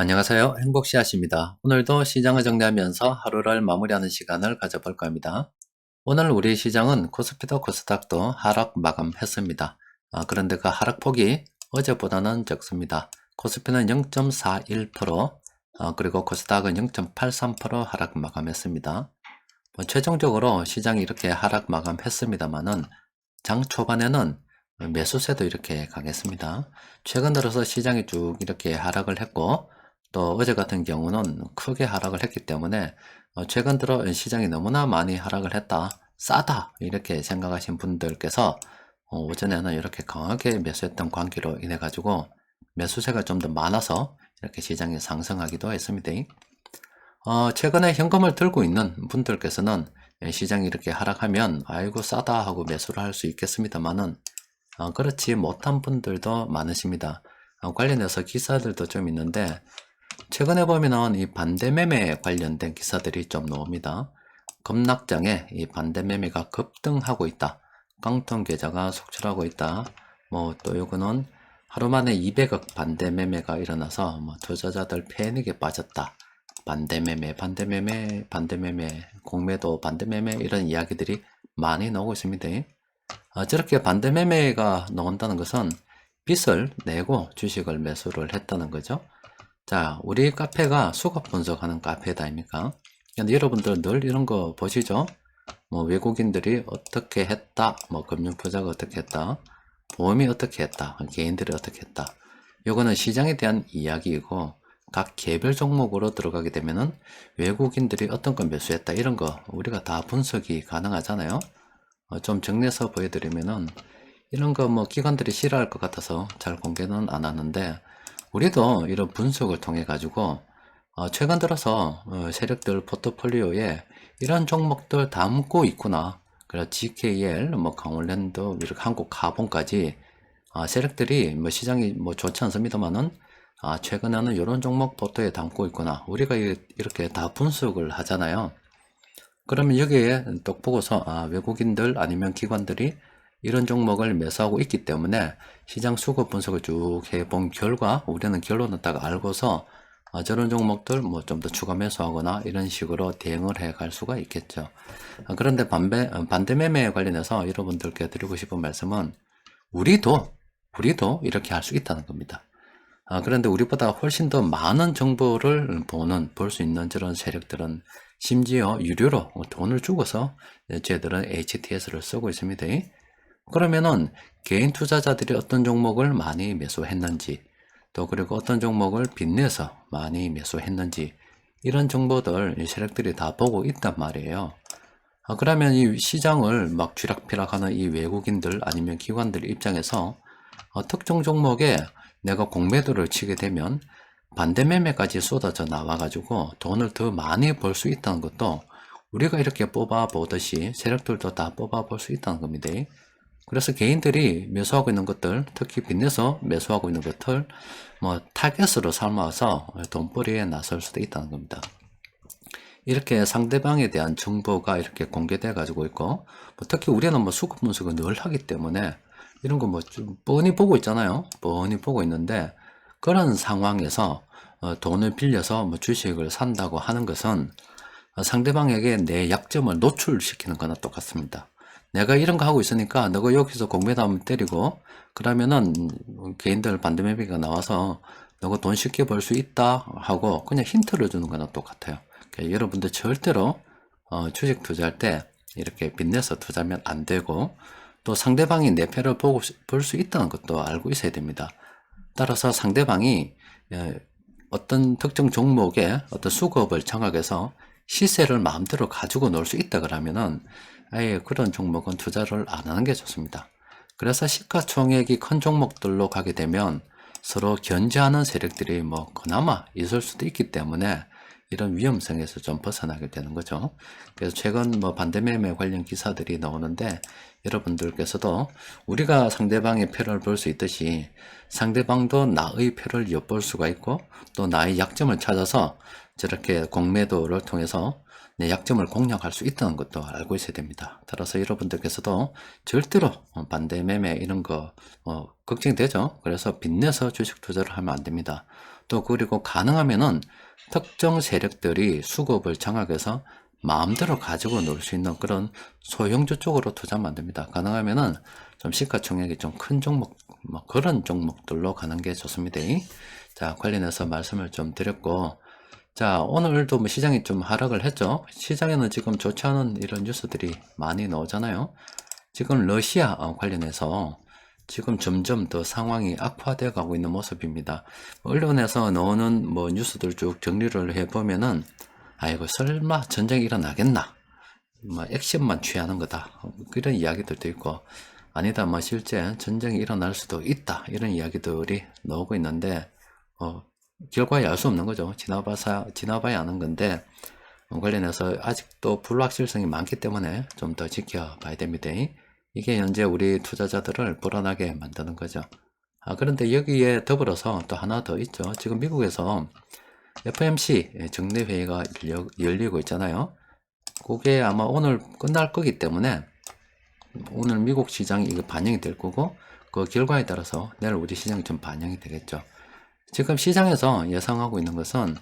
안녕하세요. 행복씨앗입니다. 오늘도 시장을 정리하면서 하루를 마무리하는 시간을 가져볼까 합니다. 오늘 우리 시장은 코스피도 코스닥도 하락 마감했습니다. 아, 그런데 그 하락폭이 어제보다는 적습니다. 코스피는 0.41%, 아, 그리고 코스닥은 0.83% 하락 마감했습니다. 뭐 최종적으로 시장이 이렇게 하락 마감했습니다만은 장 초반에는 매수세도 이렇게 강했습니다. 최근 들어서 시장이 쭉 이렇게 하락을 했고 또 어제 같은 경우는 크게 하락을 했기 때문에 어, 최근 들어 시장이 너무나 많이 하락을 했다. 싸다. 이렇게 생각하신 분들께서 어, 오전에는 이렇게 강하게 매수했던 관계로 인해 가지고 매수세가 좀 더 많아서 이렇게 시장이 상승하기도 했습니다. 어, 최근에 현금을 들고 있는 분들께서는 시장이 이렇게 하락하면 아이고 싸다 하고 매수를 할 수 있겠습니다만은 어, 그렇지 못한 분들도 많으십니다. 어, 관련해서 기사들도 좀 있는데 최근에 보면은 이 반대매매 관련된 기사들이 좀 나옵니다. 급락장에 이 반대매매가 급등하고 있다. 깡통 계좌가 속출하고 있다. 뭐 또 요거는 하루 만에 200억 반대매매가 일어나서 뭐 투자자들 패닉에 빠졌다. 반대매매, 반대매매, 반대매매, 공매도 반대매매 이런 이야기들이 많이 나오고 있습니다. 아, 저렇게 반대매매가 나온다는 것은 빚을 내고 주식을 매수를 했다는 거죠. 자, 우리 카페가 수급 분석하는 카페다 아닙니까? 근데 여러분들 늘 이런 거 보시죠? 뭐 외국인들이 어떻게 했다, 뭐 금융부자가 어떻게 했다, 보험이 어떻게 했다, 개인들이 어떻게 했다. 요거는 시장에 대한 이야기이고 각 개별 종목으로 들어가게 되면은 외국인들이 어떤 걸 매수했다 이런 거 우리가 다 분석이 가능하잖아요. 어, 좀 정리해서 보여드리면은 이런 거 뭐 기관들이 싫어할 것 같아서 잘 공개는 안 하는데 우리도 이런 분석을 통해 가지고 어, 최근 들어서 어, 세력들 포트폴리오에 이런 종목들 담고 있구나. 그래 GKL, 뭐 강원랜드, 이렇게 한국 카본까지 아, 세력들이 뭐 시장이 뭐 좋지 않습니다만은 아, 최근에는 이런 종목 포트에 담고 있구나. 우리가 이렇게 다 분석을 하잖아요. 그러면 여기에 또 보고서 아, 외국인들 아니면 기관들이 이런 종목을 매수하고 있기 때문에 시장 수급 분석을 쭉 해본 결과 우리는 결론을 딱 알고서 아, 저런 종목들 뭐 좀 더 추가 매수하거나 이런 식으로 대응을 해 갈 수가 있겠죠. 아, 그런데 반대, 반대 매매에 관련해서 여러분들께 드리고 싶은 말씀은 우리도 우리도 이렇게 할 수 있다는 겁니다. 아, 그런데 우리보다 훨씬 더 많은 정보를 보는 볼 수 있는 저런 세력들은 심지어 유료로 돈을 주고서 저희들은 HTS를 쓰고 있습니다. 그러면은 개인 투자자들이 어떤 종목을 많이 매수했는지 또 그리고 어떤 종목을 빚내서 많이 매수했는지 이런 정보들 세력들이 다 보고 있단 말이에요. 아, 그러면 이 시장을 막 쥐락펴락하는 이 외국인들 아니면 기관들 입장에서 어, 특정 종목에 내가 공매도를 치게 되면 반대 매매까지 쏟아져 나와가지고 돈을 더 많이 벌 수 있다는 것도 우리가 이렇게 뽑아 보듯이 세력들도 다 뽑아 볼 수 있다는 겁니다. 그래서 개인들이 매수하고 있는 것들, 특히 빚내서 매수하고 있는 것들, 뭐 타겟으로 삼아서 돈벌이에 나설 수도 있다는 겁니다. 이렇게 상대방에 대한 정보가 이렇게 공개돼 가지고 있고, 뭐 특히 우리는 뭐 수급 분석을 늘 하기 때문에 이런 거 뭐 좀 뻔히 보고 있잖아요. 뻔히 보고 있는데 그런 상황에서 어, 돈을 빌려서 뭐 주식을 산다고 하는 것은 상대방에게 내 약점을 노출시키는 거나 똑같습니다. 내가 이런 거 하고 있으니까 너가 여기서 공매도 한번 때리고 그러면은 개인들 반대매매가 나와서 너가 돈 쉽게 벌 수 있다 하고 그냥 힌트를 주는 거나 똑같아요. 그러니까 여러분들 절대로 어, 주식 투자할 때 이렇게 빚내서 투자하면 안 되고 또 상대방이 내 패를 보고 볼 수 있다는 것도 알고 있어야 됩니다. 따라서 상대방이 예, 어떤 특정 종목의 어떤 수급을 정하게 해서 시세를 마음대로 가지고 놀 수 있다 그러면은 아예 그런 종목은 투자를 안 하는 게 좋습니다. 그래서 시가총액이 큰 종목들로 가게 되면 서로 견제하는 세력들이 뭐 그나마 있을 수도 있기 때문에 이런 위험성에서 좀 벗어나게 되는 거죠. 그래서 최근 뭐 반대매매 관련 기사들이 나오는데 여러분들께서도 우리가 상대방의 표를 볼 수 있듯이 상대방도 나의 표를 엿볼 수가 있고 또 나의 약점을 찾아서 저렇게 공매도를 통해서 내 약점을 공략할 수 있다는 것도 알고 있어야 됩니다. 따라서 여러분들께서도 절대로 반대 매매 이런 거 어, 걱정되죠. 그래서 빚내서 주식 투자를 하면 안 됩니다. 또 그리고 가능하면은 특정 세력들이 수급을 장악해서 마음대로 가지고 놀 수 있는 그런 소형주 쪽으로 투자하면 안 됩니다. 가능하면은 좀 시가총액이 좀 큰 종목, 뭐 그런 종목들로 가는 게 좋습니다. 자, 관련해서 말씀을 좀 드렸고, 자, 오늘도 뭐 시장이 좀 하락을 했죠. 시장에는 지금 좋지 않은 이런 뉴스들이 많이 나오잖아요. 지금 러시아 어, 관련해서 지금 점점 더 상황이 악화되어 가고 있는 모습입니다. 언론에서 나오는 뭐 뉴스들 쭉 정리를 해보면은, 아이고, 설마 전쟁이 일어나겠나? 뭐 액션만 취하는 거다. 이런 이야기들도 있고, 아니다, 뭐 실제 전쟁이 일어날 수도 있다. 이런 이야기들이 나오고 있는데, 어, 결과에 알 수 없는 거죠. 지나봐서, 지나봐야 아는 건데, 어, 관련해서 아직도 불확실성이 많기 때문에 좀 더 지켜봐야 됩니다. 이게 현재 우리 투자자들을 불안하게 만드는 거죠. 아, 그런데 여기에 더불어서 또 하나 더 있죠. 지금 미국에서 FMC 정례회의가 열리고 있잖아요. 그게 아마 오늘 끝날 거기 때문에 오늘 미국 시장이 이거 반영이 될 거고 그 결과에 따라서 내일 우리 시장이 좀 반영이 되겠죠. 지금 시장에서 예상하고 있는 것은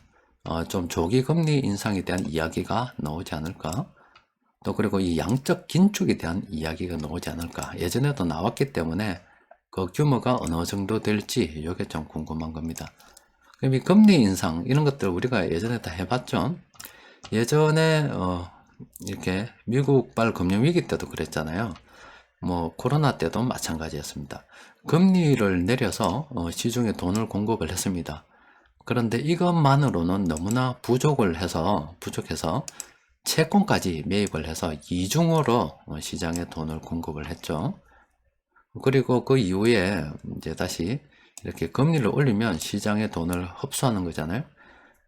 어, 좀 조기 금리 인상에 대한 이야기가 나오지 않을까. 또 그리고 이 양적 긴축에 대한 이야기가 나오지 않을까. 예전에도 나왔기 때문에 그 규모가 어느 정도 될지 이게 좀 궁금한 겁니다. 그럼 이 금리 인상 이런 것들 우리가 예전에 다 해봤죠. 예전에 어, 이렇게 미국발 금융위기 때도 그랬잖아요. 뭐 코로나 때도 마찬가지였습니다. 금리를 내려서 어, 시중에 돈을 공급을 했습니다. 그런데 이것만으로는 너무나 부족을 해서 부족해서 채권까지 매입을 해서 이중으로 어, 시장에 돈을 공급을 했죠. 그리고 그 이후에 이제 다시 이렇게 금리를 올리면 시장에 돈을 흡수하는 거잖아요.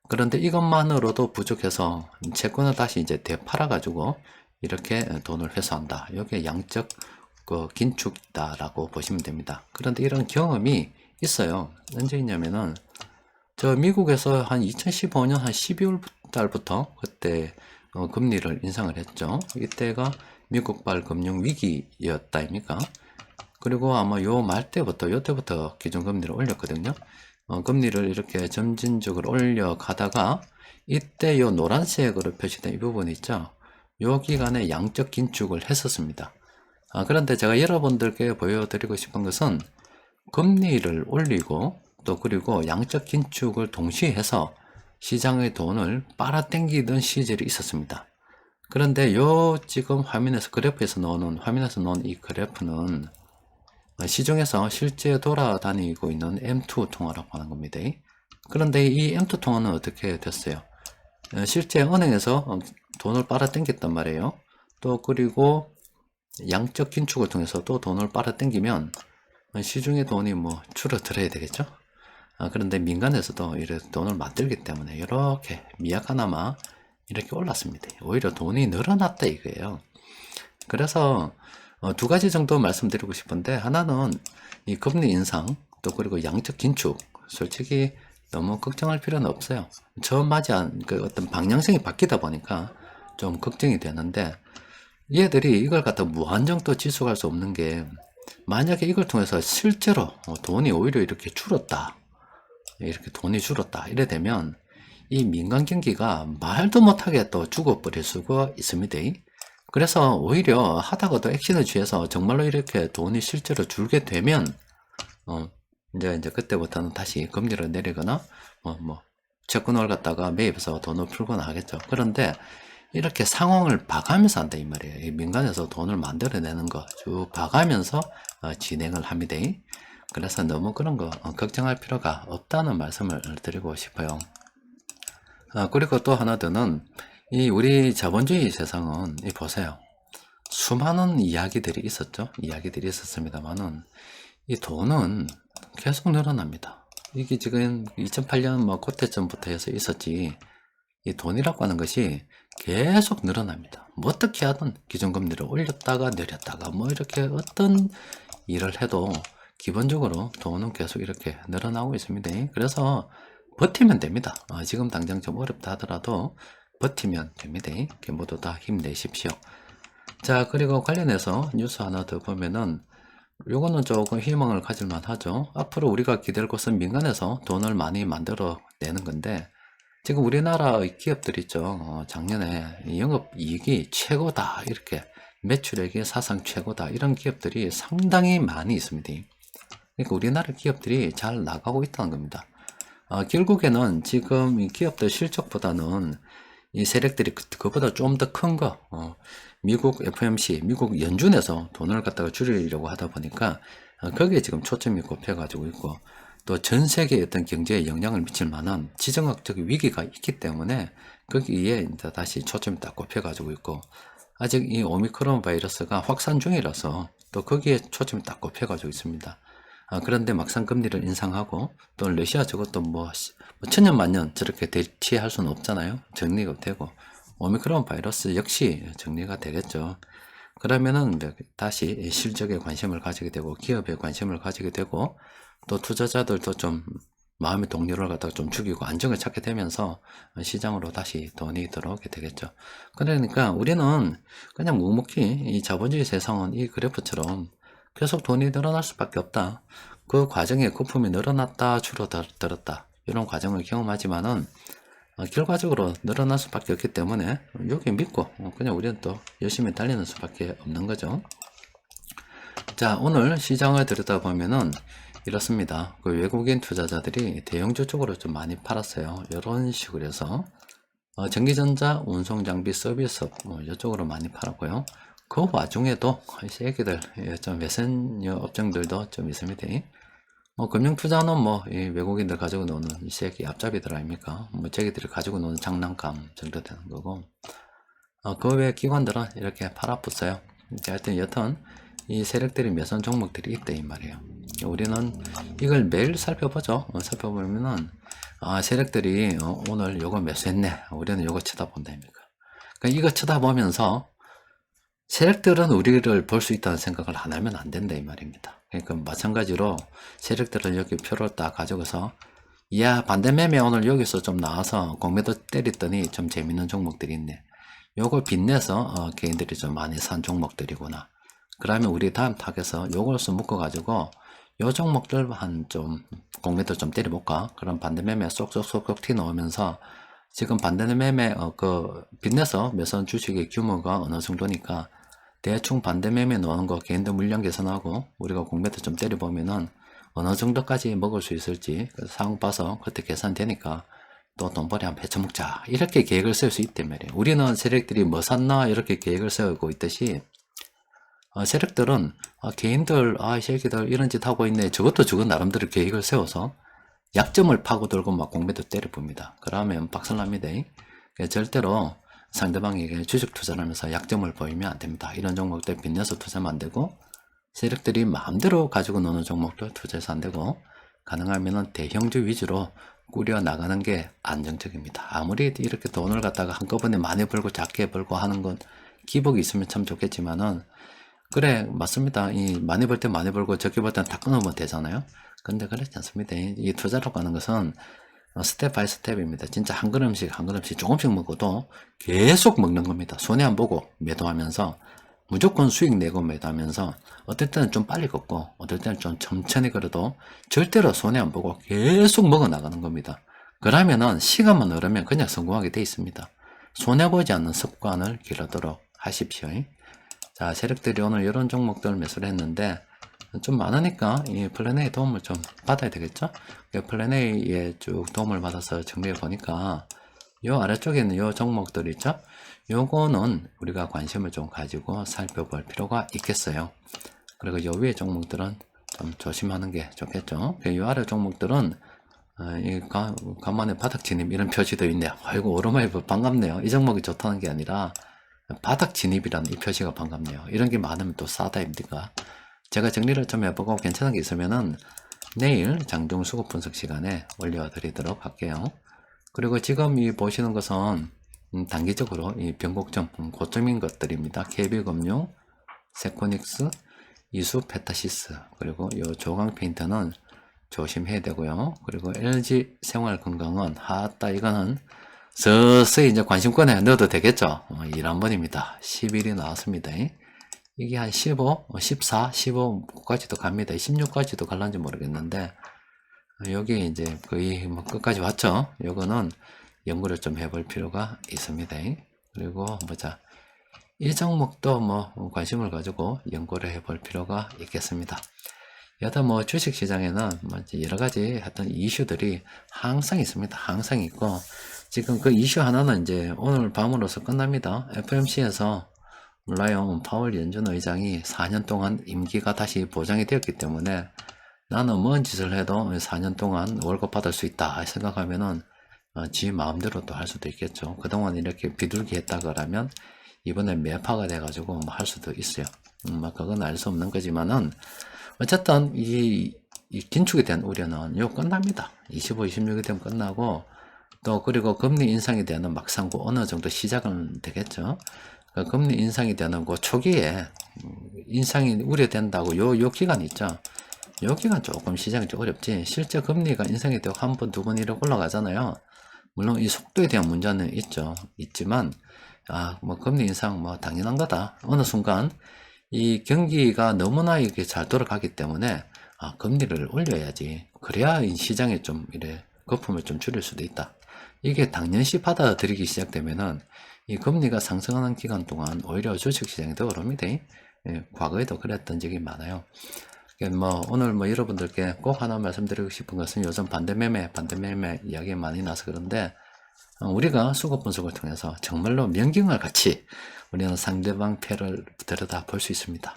그런데 이것만으로도 부족해서 채권을 다시 이제 되팔아 가지고 이렇게 돈을 회수한다. 이게 양적 그 긴축이다라고 보시면 됩니다. 그런데 이런 경험이 있어요. 언제 있냐면은 저 미국에서 한 2015년 한 12월 달부터 그때 어, 금리를 인상을 했죠. 이때가 미국발 금융 위기였다 아닙니까? 그리고 아마 요 말 때부터 요 때부터 기준금리를 올렸거든요. 어, 금리를 이렇게 점진적으로 올려가다가 이때 요 노란색으로 표시된 이 부분 있죠. 요 기간에 양적 긴축을 했었습니다. 아, 그런데 제가 여러분들께 보여드리고 싶은 것은 금리를 올리고 또 그리고 양적 긴축을 동시에 해서 시장의 돈을 빨아당기던 시절이 있었습니다. 그런데 요 지금 화면에서 그래프에서 나오는 화면에서 나온 이 그래프는 시중에서 실제 돌아다니고 있는 M2 통화라고 하는 겁니다. 그런데 이 M2 통화는 어떻게 됐어요? 어, 실제 은행에서 어, 돈을 빨아당겼단 말이에요. 또 그리고 양적 긴축을 통해서 또 돈을 빨아당기면 시중의 돈이 뭐 줄어들어야 되겠죠? 아, 그런데 민간에서도 이렇게 돈을 만들기 때문에 이렇게 미약하나마 이렇게 올랐습니다. 오히려 돈이 늘어났다 이거예요. 그래서 어, 두 가지 정도 말씀드리고 싶은데 하나는 이 금리 인상 또 그리고 양적 긴축 솔직히 너무 걱정할 필요는 없어요. 처음 맞이한 그 어떤 방향성이 바뀌다 보니까 좀 걱정이 되는데 얘들이 이걸 갖다 무한정 또 지속할 수 없는 게 만약에 이걸 통해서 실제로 어, 돈이 오히려 이렇게 줄었다. 이렇게 돈이 줄었다. 이래 되면 이 민간 경기가 말도 못하게 또 죽어버릴 수가 있습니다. 그래서 오히려 하다가도 액션을 취해서 정말로 이렇게 돈이 실제로 줄게 되면 어 이제 이제 그때부터는 다시 금리를 내리거나 뭐뭐 채권을 갖다가 매입해서 돈을 풀거나 하겠죠. 그런데 이렇게 상황을 봐가면서 한다 이 말이에요. 이 민간에서 돈을 만들어내는 거 쭉 봐가면서 어, 진행을 합니다. 그래서 너무 그런 거 어, 걱정할 필요가 없다는 말씀을 드리고 싶어요. 아, 그리고 또 하나 더는 이 우리 자본주의 세상은 이 보세요. 수많은 이야기들이 있었죠. 이야기들이 있었습니다만은 이 돈은 계속 늘어납니다. 이게 지금 2008년 뭐 그때쯤부터 해서 있었지. 이 돈이라고 하는 것이 계속 늘어납니다. 뭐 어떻게 하든 기준금리를 올렸다가 내렸다가 뭐 이렇게 어떤 일을 해도 기본적으로 돈은 계속 이렇게 늘어나고 있습니다. 그래서 버티면 됩니다. 아, 지금 당장 좀 어렵다 하더라도 버티면 됩니다. 모두 다 힘내십시오. 자, 그리고 관련해서 뉴스 하나 더 보면은 요거는 조금 희망을 가질만 하죠. 앞으로 우리가 기댈 곳은 민간에서 돈을 많이 만들어 내는 건데, 지금 우리나라의 기업들 있죠. 어, 작년에 영업 이익이 최고다. 이렇게 매출액이 사상 최고다. 이런 기업들이 상당히 많이 있습니다. 그러니까 우리나라 기업들이 잘 나가고 있다는 겁니다. 어, 결국에는 지금 이 기업들 실적보다는 이 세력들이 그- 그거보다 좀 더 큰 거, 어, 미국 FMC, 미국 연준에서 돈을 갖다가 줄이려고 하다 보니까 어, 거기에 지금 초점이 꼽혀가지고 있고 또 전 세계의 어떤 경제에 영향을 미칠 만한 지정학적 위기가 있기 때문에 거기에 이제 다시 초점이 딱 꼽혀가지고 있고 아직 이 오미크론 바이러스가 확산 중이라서 또 거기에 초점이 딱 꼽혀가지고 있습니다. 아, 그런데 막상 금리를 인상하고 또 러시아 저것도 뭐, 시- 뭐 천년 만년 저렇게 대치할 수는 없잖아요. 정리가 되고 오미크론 바이러스 역시 정리가 되겠죠. 그러면은 다시 실적에 관심을 가지게 되고 기업에 관심을 가지게 되고 또 투자자들도 좀 마음의 동료를 갖다가 좀 죽이고 안정을 찾게 되면서 시장으로 다시 돈이 들어오게 되겠죠. 그러니까 우리는 그냥 묵묵히 이 자본주의 세상은 이 그래프처럼 계속 돈이 늘어날 수밖에 없다. 그 과정에 거품이 늘어났다 줄어들었다 이런 과정을 경험하지만은 어, 결과적으로 늘어날 수밖에 없기 때문에 여기 믿고 어, 그냥 우리는 또 열심히 달리는 수밖에 없는 거죠. 자 오늘 시장을 들여다보면은 이렇습니다. 그 외국인 투자자들이 대형주 쪽으로 좀 많이 팔았어요. 이런 식으로 해서 어, 전기전자, 운송장비, 서비스업 뭐 이쪽으로 많이 팔았고요. 그 와중에도 이 애기들 예, 좀 외선료 업종들도 좀 있습니다. 뭐 금융 투자는 뭐이 외국인들 가지고 노는 이 새끼 앞잡이들 아닙니까? 뭐 자기들이 가지고 노는 장난감 정도 되는 거고 어, 그 외 기관들은 이렇게 팔아붙어요. 하여튼 여튼 이 세력들이 매선 종목들이 있다 이 말이에요. 우리는 이걸 매일 살펴보죠. 어, 살펴보면은 아 세력들이 어, 오늘 요거 매수했네. 우리는 요거 쳐다본다 입니까? 그러니까 이거 쳐다보면서 세력들은 우리를 볼 수 있다는 생각을 안 하면 안 된다 이 말입니다. 그러니까 마찬가지로 세력들은 여기 표를 딱 가져가서 야 반대 매매 오늘 여기서 좀 나와서 공매도 때렸더니 좀 재밌는 종목들이 있네. 요걸 빚내서 어, 개인들이 좀 많이 산 종목들이구나. 그러면 우리 다음 탁에서 요걸 수 묶어 가지고 요 종목들 한좀 공매도 좀 때려볼까? 그럼 반대 매매 쏙쏙쏙쏙 튀 넣으면서 지금 반대 매매 어, 그 빚내서 매선 주식의 규모가 어느 정도니까 대충 반대 매매 넣는 거 개인들 물량 계산하고 우리가 공매도 좀 때려보면은 어느 정도까지 먹을 수 있을지 그 상황 봐서 그때 계산되니까 또 돈벌이 한번 해쳐먹자 이렇게 계획을 세울 수 있단 말이에요 우리는 세력들이 뭐 샀나 이렇게 계획을 세우고 있듯이 어, 세력들은 아, 개인들 아이 새끼들 이런 짓 하고 있네 저것도 저것 나름대로 계획을 세워서 약점을 파고들고 막 공매도 때려봅니다 그러면 박살납니다 그러니까 절대로 상대방에게 주식 투자를 하면서 약점을 보이면 안 됩니다. 이런 종목들 빚내서 투자하면 안 되고 세력들이 마음대로 가지고 노는 종목도 투자해서 안 되고 가능하면 대형주 위주로 꾸려 나가는 게 안정적입니다. 아무리 이렇게 돈을 갖다가 한꺼번에 많이 벌고 작게 벌고 하는 건 기복이 있으면 참 좋겠지만은 그래 맞습니다. 이 많이 벌 때 많이 벌고 적게 벌 때는 다 끊으면 되잖아요. 근데 그렇지 않습니다. 이- 이 투자로 가는 것은 어, 스텝 바이 스텝입니다. 진짜 한 걸음씩 한 걸음씩 조금씩 먹어도 계속 먹는 겁니다. 손해 안 보고 매도하면서 무조건 수익 내고 매도하면서 어떨 때는 좀 빨리 걷고 어떨 때는 좀 천천히 걸어도 절대로 손해 안 보고 계속 먹어 나가는 겁니다. 그러면은 시간만 흐르면 그냥 성공하게 돼 있습니다. 손해 보지 않는 습관을 기르도록 하십시오. 자, 세력들이 오늘 이런 종목들 매수를 했는데 좀 많으니까 이 플랜 A 도움을 좀 받아야 되겠죠? 이 플랜 A에 쭉 도움을 받아서 정리해 보니까 요 아래쪽에 있는 요 종목들 있죠? 요거는 우리가 관심을 좀 가지고 살펴볼 필요가 있겠어요. 그리고 요 위에 종목들은 좀 조심하는 게 좋겠죠? 그요 아래 종목들은 어, 이 가, 간만에 바닥 진입 이런 표시도 있네요. 아이고 봐. 반갑네요. 이 종목이 좋다는 게 아니라 바닥 진입이라는 이 표시가 반갑네요. 이런 게 많으면 또 싸다 입니까? 제가 정리를 좀 해보고 괜찮은 게 있으면은 내일 장중 수급 분석 시간에 올려드리도록 할게요. 그리고 지금 이 보시는 것은 음, 단기적으로 이 변곡점, 음, 고점인 것들입니다. KB금융, 세코닉스, 이수 페타시스, 그리고 이 조강 페인터는 조심해야 되고요. 그리고 LG 생활건강은 하따 이거는 서서히 이제 관심권에 넣어도 되겠죠. 어, 1한 번입니다. 10일이 나왔습니다. 이게 한 15, 14, 15까지도 갑니다. 16까지도 갈란지 모르겠는데 여기 이제 거의 뭐 끝까지 왔죠. 요거는 연구를 좀 해볼 필요가 있습니다. 그리고 보자. 이 종목도 뭐 관심을 가지고 연구를 해볼 필요가 있겠습니다. 여하튼 뭐 주식시장에는 뭐 여러 가지 어떤 이슈들이 항상 있습니다. 항상 있고 지금 그 이슈 하나는 이제 오늘 밤으로서 끝납니다. FMC에서 몰라요. 파월 연준 의장이 4년 동안 임기가 다시 보장이 되었기 때문에 나는 뭔 짓을 해도 4년 동안 월급 받을 수 있다 생각하면은 어, 지 마음대로 또 할 수도 있겠죠. 그동안 이렇게 비둘기 했다 그러면 이번에 매파가 돼가지고 뭐 할 수도 있어요. 음, 뭐 그건 알 수 없는 거지만은 어쨌든 이, 이 긴축에 대한 우려는 요 끝납니다. 25, 26이 되면 끝나고 또 그리고 금리 인상이 되는 막상고 어느 정도 시작은 되겠죠. 그 금리 인상이 되는 그 초기에 음, 인상이 우려된다고 요, 요 기간 있죠. 요 기간 조금 시장이 좀 어렵지. 실제 금리가 인상이 되고 한 번, 두 번 이렇게 올라가잖아요. 물론 이 속도에 대한 문제는 있죠. 있지만, 아, 뭐 금리 인상 뭐 당연한 거다. 어느 순간 이 경기가 너무나 이렇게 잘 돌아가기 때문에 아, 금리를 올려야지. 그래야 이 시장에 좀 이래 거품을 좀 줄일 수도 있다. 이게 당연시 받아들이기 시작되면은 이 금리가 상승하는 기간 동안 오히려 주식시장이 더 오릅니다. 예, 과거에도 그랬던 적이 많아요. 예, 뭐 오늘 뭐 여러분들께 꼭 하나 말씀드리고 싶은 것은 요즘 반대매매, 반대매매 이야기 많이 나서 그런데 어, 우리가 수급 분석을 통해서 정말로 명경을 같이 우리는 상대방 패를 들여다 볼 수 있습니다.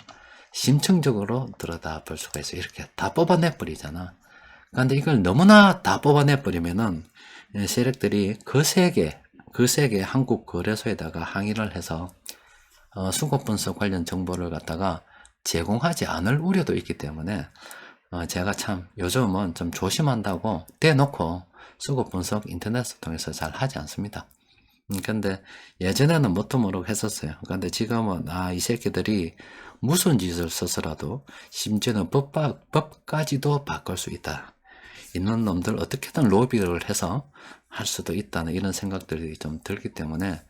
심층적으로 들여다 볼 수가 있어요. 이렇게 다 뽑아내 버리잖아. 그런데 이걸 너무나 다 뽑아내 버리면은 예, 세력들이 거세게 거세게 한국 거래소에다가 항의를 해서 어, 수급 분석 관련 정보를 갖다가 제공하지 않을 우려도 있기 때문에 어, 제가 참 요즘은 좀 조심한다고 대놓고 수급 분석 인터넷을 통해서 잘 하지 않습니다. 음, 근데 예전에는 뭣도 모르고 했었어요. 근데 지금은 아, 이 새끼들이 무슨 짓을 써서라도 심지어는 법, 법까지도 바꿀 수 있다. 있는 놈들 어떻게든 로비를 해서 할 수도 있다는 이런 생각들이 좀 들기 때문에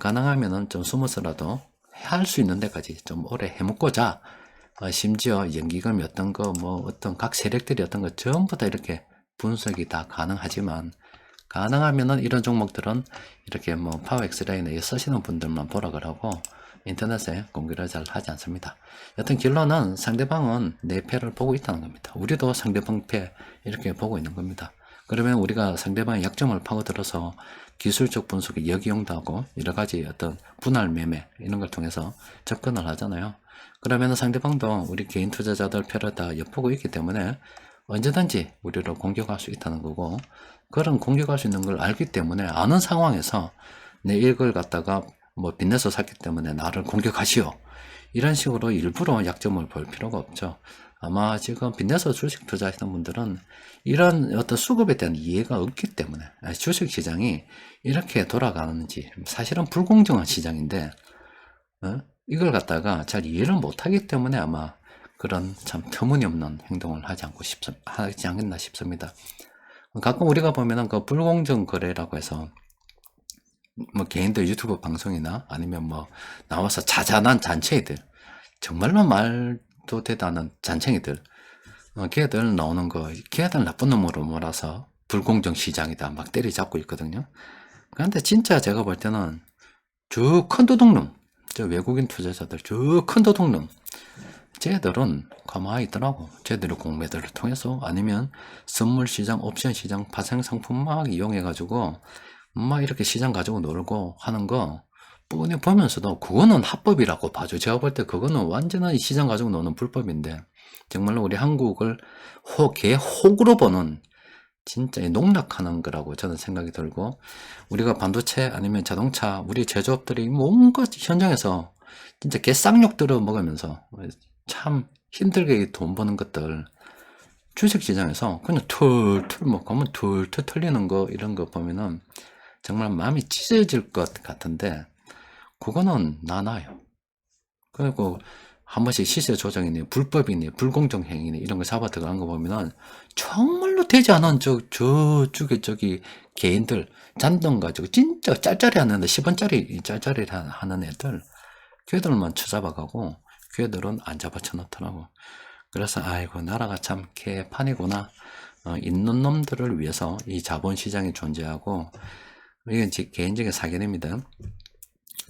가능하면은 좀 숨어서라도 할 수 있는 데까지 좀 오래 해먹고자 어, 심지어 연기금이 어떤 거 뭐 어떤 각 세력들이 어떤 거 전부 다 이렇게 분석이 다 가능하지만 가능하면은 이런 종목들은 이렇게 뭐 파워 엑스라인에 쓰시는 분들만 보라 그러고 인터넷에 공개를 잘 하지 않습니다. 여튼 결론은 상대방은 내 패를 보고 있다는 겁니다. 우리도 상대방 패 이렇게 보고 있는 겁니다. 그러면 우리가 상대방의 약점을 파고들어서 기술적 분석에 역이용도 하고 여러 가지 어떤 분할 매매 이런 걸 통해서 접근을 하잖아요. 그러면 상대방도 우리 개인 투자자들 패를 다 엿보고 있기 때문에 언제든지 우리를 공격할 수 있다는 거고 그런 공격할 수 있는 걸 알기 때문에 아는 상황에서 내 일걸 갖다가 뭐 빚내서 샀기 때문에 나를 공격하시오. 이런 식으로 일부러 약점을 볼 필요가 없죠. 아마 지금 빚내서 주식 투자하시는 분들은 이런 어떤 수급에 대한 이해가 없기 때문에 주식 시장이 이렇게 돌아가는지 사실은 불공정한 시장인데 어? 이걸 갖다가 잘 이해를 못하기 때문에 아마 그런 참 터무니없는 행동을 하지 않고 싶 하지 않겠나 싶습니다. 가끔 우리가 보면은 그 불공정 거래라고 해서 뭐 개인들 유튜브 방송이나 아니면 뭐 나와서 자잘한 잔챙이들 정말로 말도 되다는 잔챙이들 어, 걔들 나오는 거 걔들 나쁜 놈으로 몰아서 불공정 시장이다 막 때리잡고 있거든요. 그런데 진짜 제가 볼 때는 저큰 도둑놈 저 외국인 투자자들 저큰 도둑놈 쟤들은 가만히 있더라고. 쟤들의 공매들을 통해서 아니면 선물 시장, 옵션 시장, 파생 상품 막 이용해 가지고 막 이렇게 시장 가지고 놀고 하는 거 뻔히 보면서도 그거는 합법이라고 봐줘. 제가 볼 때 그거는 완전한 시장 가지고 노는 불법인데 정말로 우리 한국을 호, 개 혹으로 보는 진짜 농락하는 거라고 저는 생각이 들고 우리가 반도체 아니면 자동차 우리 제조업들이 뭔가 현장에서 진짜 개쌍욕 들어 먹으면서 참 힘들게 돈 버는 것들 주식시장에서 그냥 툴툴 뭐 가면 툴툴 털리는 거 이런 거 보면은 정말 마음이 찢어질 것 같은데 그거는 나나요. 그리고 한 번씩 시세 조정이니 불법이니 불공정 행위니 이런 거 잡아 들어간 거 보면은 정말로 되지 않은 저 저쪽에 저기 개인들 잔돈 가지고 진짜 짤짤이 하는데 10원짜리 짤짤이 하는 애들 걔들만 쳐잡아가고 걔들은 안 잡아쳐 놓더라고. 그래서 아이고 나라가 참 개판이구나. 어, 있는 놈들을 위해서 이 자본시장이 존재하고 이건 제 개인적인 사견입니다.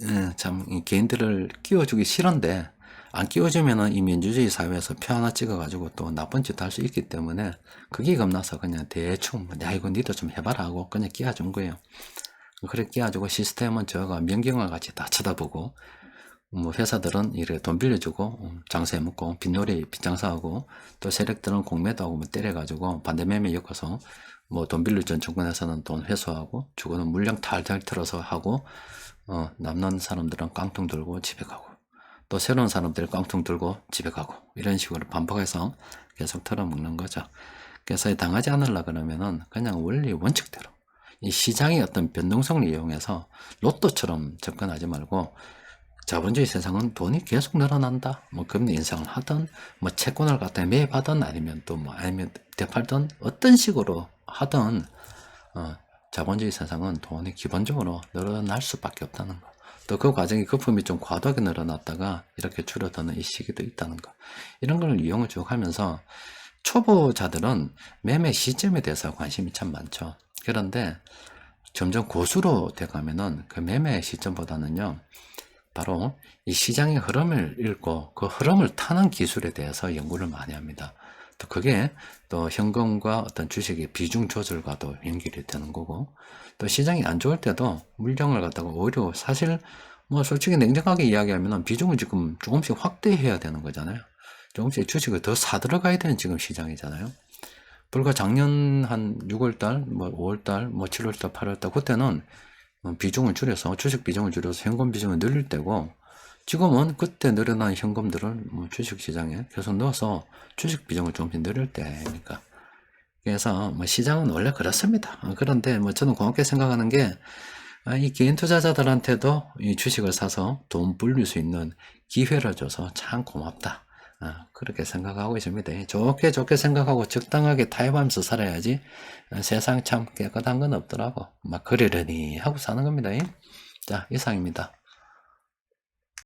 예, 참, 이 개인들을 끼워주기 싫은데, 안 끼워주면은 이 민주주의 사회에서 표 하나 찍어가지고 또 나쁜 짓 할 수 있기 때문에, 그게 겁나서 그냥 대충, 뭐, 야, 이거 니도 좀 해봐라 하고 그냥 끼워준 거예요. 그래 끼워주고 시스템은 저가 명경과 같이 다 쳐다보고, 뭐 회사들은 이렇게 돈 빌려주고 음, 장사해 먹고 빚놀이 빚장사하고 또 세력들은 공매도 하고 뭐 때려가지고 반대매매 엮어서 뭐 돈 빌려준 정권에서는 돈 회수하고 주고는 물량 탈탈 틀어서 하고 어, 남는 사람들은 깡통 들고 집에 가고 또 새로운 사람들이 깡통 들고 집에 가고 이런 식으로 반복해서 계속 털어먹는 거죠. 그래서 당하지 않으려 그러면은 그냥 원리 원칙대로 이 시장의 어떤 변동성을 이용해서 로또처럼 접근하지 말고 자본주의 세상은 돈이 계속 늘어난다. 뭐 금리 인상을 하든 뭐 채권을 갖다 매입하든 아니면 또 뭐 아니면 되팔든 어떤 식으로 하든 어, 자본주의 세상은 돈이 기본적으로 늘어날 수밖에 없다는 거. 또그 과정이 거품이 좀 과도하게 늘어났다가 이렇게 줄어드는 이 시기도 있다는 거. 이런 걸 이용을 쭉 하면서 초보자들은 매매 시점에 대해서 관심이 참 많죠. 그런데 점점 고수로 돼가면은 그 매매 시점보다는요, 바로 이 시장의 흐름을 읽고 그 흐름을 타는 기술에 대해서 연구를 많이 합니다. 또 그게 또 현금과 어떤 주식의 비중 조절과도 연결이 되는 거고 또 시장이 안 좋을 때도 물량을 갖다가 오히려 사실 뭐 솔직히 냉정하게 이야기하면 비중을 지금 조금씩 확대해야 되는 거잖아요. 조금씩 주식을 더 사들어가야 되는 지금 시장이잖아요. 불과 작년 한 6월달, 뭐 5월달, 뭐 7월달, 8월달 그때는 어, 비중을 줄여서 주식 비중을 줄여서 현금 비중을 늘릴 때고 지금은 그때 늘어난 현금들을 뭐 주식 시장에 계속 넣어서 주식 비중을 조금씩 늘릴 때니까 그래서 뭐 시장은 원래 그렇습니다. 어, 그런데 뭐 저는 고맙게 생각하는 게 이 개인 투자자들한테도 이 주식을 사서 돈 불릴 수 있는 기회를 줘서 참 고맙다. 아, 그렇게 생각하고 있습니다. 좋게 좋게 생각하고 적당하게 타협하면서 살아야지 어, 세상 참 깨끗한 건 없더라고. 막 그러려니 하고 사는 겁니다. 자, 이상입니다.